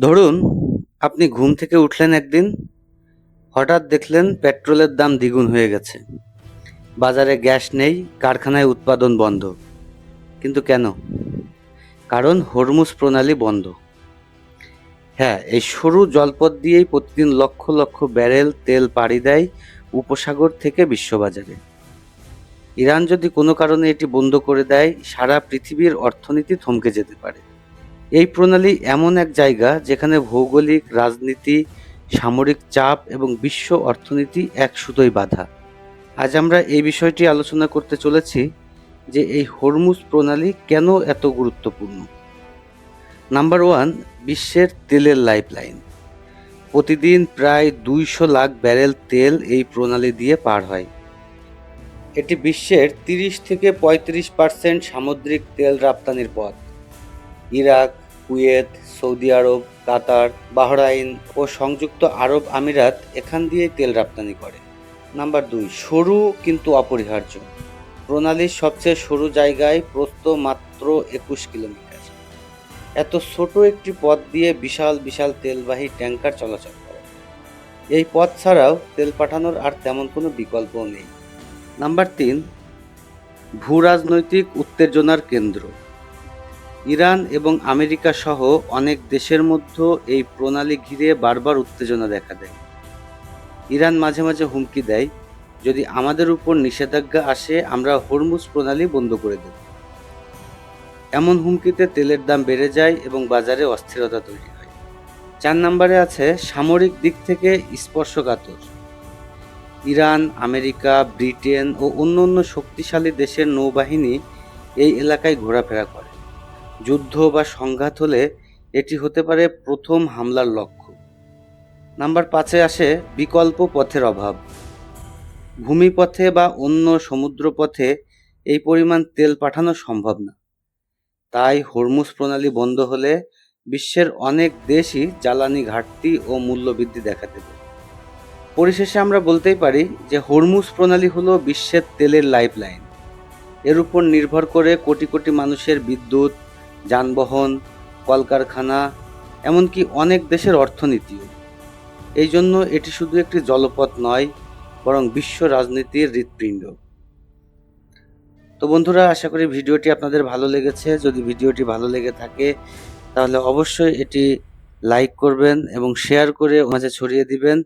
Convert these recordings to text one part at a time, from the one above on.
ধরুন, আপনি ঘুম থেকে উঠলেন একদিন, হঠাৎ দেখলেন পেট্রোলের দাম দ্বিগুণ হয়ে গেছে। বাজারে গ্যাস নেই, কারখানায় উৎপাদন বন্ধ। কিন্তু কেন? কারণ হরমুজ প্রণালী বন্ধ। হ্যাঁ এই সরু জলপথ দিয়েই প্রতিদিন লক্ষ লক্ষ ব্যারেল তেল পাড়ি দেয় উপসাগর থেকে বিশ্ববাজারে। ইরান যদি কোনো কারণে এটি বন্ধ করে দেয়, সারা পৃথিবীর অর্থনীতি থমকে যেতে পারে। এই প্রণালী এমন এক জায়গা যেখানে ভৌগোলিক, রাজনীতি, সামরিক চাপ এবং বিশ্ব অর্থনীতি এক সুতোয় বাঁধা। আজ আমরা এই বিষয়টি আলোচনা করতে চলেছি যে এই হরমুজ প্রণালী কেন এত গুরুত্বপূর্ণ। নাম্বার ওয়ান, বিশ্বের তেলের লাইফলাইন। প্রতিদিন প্রায় দুইশো লাখ ব্যারেল তেল এই প্রণালী দিয়ে পার হয়। এটি বিশ্বের তিরিশ থেকে পঁয়ত্রিশ পার্সেন্ট সামুদ্রিক তেল রপ্তানির পথ। Iraq Kuwait, Saudi Arab, Qatar, Bahrain ও সংযুক্ত আরব আমিরাত এখান দিয়ে তেল রপ্তানি করে। নাম্বার দুই, সরু কিন্তু অপরিহার্য। প্রণালীর সবচেয়ে সরু জায়গায় প্রস্থ মাত্র একুশ কিলোমিটার। এত ছোট একটি পথ দিয়ে বিশাল বিশাল তেলবাহী ট্যাঙ্কার চলাচল করে। এই পথ ছাড়াও তেল পাঠানোর আর তেমন কোনো বিকল্পও নেই। নাম্বার তিন ভূ রাজনৈতিক উত্তেজনার কেন্দ্র। ইরান এবং আমেরিকা সহ অনেক দেশের মধ্যে এই প্রণালী ঘিরে বারবার উত্তেজনা দেখা দেয়। ইরান মাঝে মাঝে হুমকি দেয়, যদি আমাদের উপর নিষেধাজ্ঞা আসে, আমরা হরমুজ প্রণালী বন্ধ করে দেব। এমন হুমকিতে তেলের দাম বেড়ে যায় এবং বাজারে অস্থিরতা তৈরি হয়। চার নম্বরে আছে সামরিক দিক থেকে স্পর্শকাতর। ইরান, আমেরিকা, ব্রিটেন ও অন্য অন্য শক্তিশালী দেশের নৌবাহিনী এই এলাকায় ঘোরাফেরা করে। যুদ্ধ বা সংঘাত হলে এটি হতে পারে প্রথম হামলার লক্ষ্য। নাম্বার পাঁচে আসে বিকল্প পথের অভাব। ভূমিপথে বা অন্য সমুদ্রপথে এই পরিমাণ তেল পাঠানো সম্ভব না। তাই হরমুজ প্রণালী বন্ধ হলে বিশ্বের অনেক দেশই জ্বালানি ঘাটতি ও মূল্যবৃদ্ধি দেখা দেবে পরিশেষে আমরা বলতেই পারি যে হরমুজ প্রণালী হলো বিশ্বের তেলের লাইফলাইন। এর উপর নির্ভর করে কোটি কোটি মানুষের বিদ্যুৎ যানবাহন, কলকারখানা, এমনকি অনেক দেশের অর্থনীতিও। এই জন্য এটি শুধু একটি জলপথ নয়, বরং বিশ্ব রাজনীতির হৃৎপিণ্ড। তো বন্ধুরা, আশা করি ভিডিওটি আপনাদের ভালো লেগেছে। যদি ভিডিওটি ভালো লেগে থাকে, তাহলে অবশ্যই এটি লাইক করবেন এবং শেয়ার করে মাঝে ছড়িয়ে দিবেন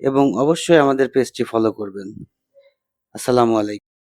এবং অবশ্যই আমাদের পেজটি ফলো করবেন। আসসালামু আলাইকুম।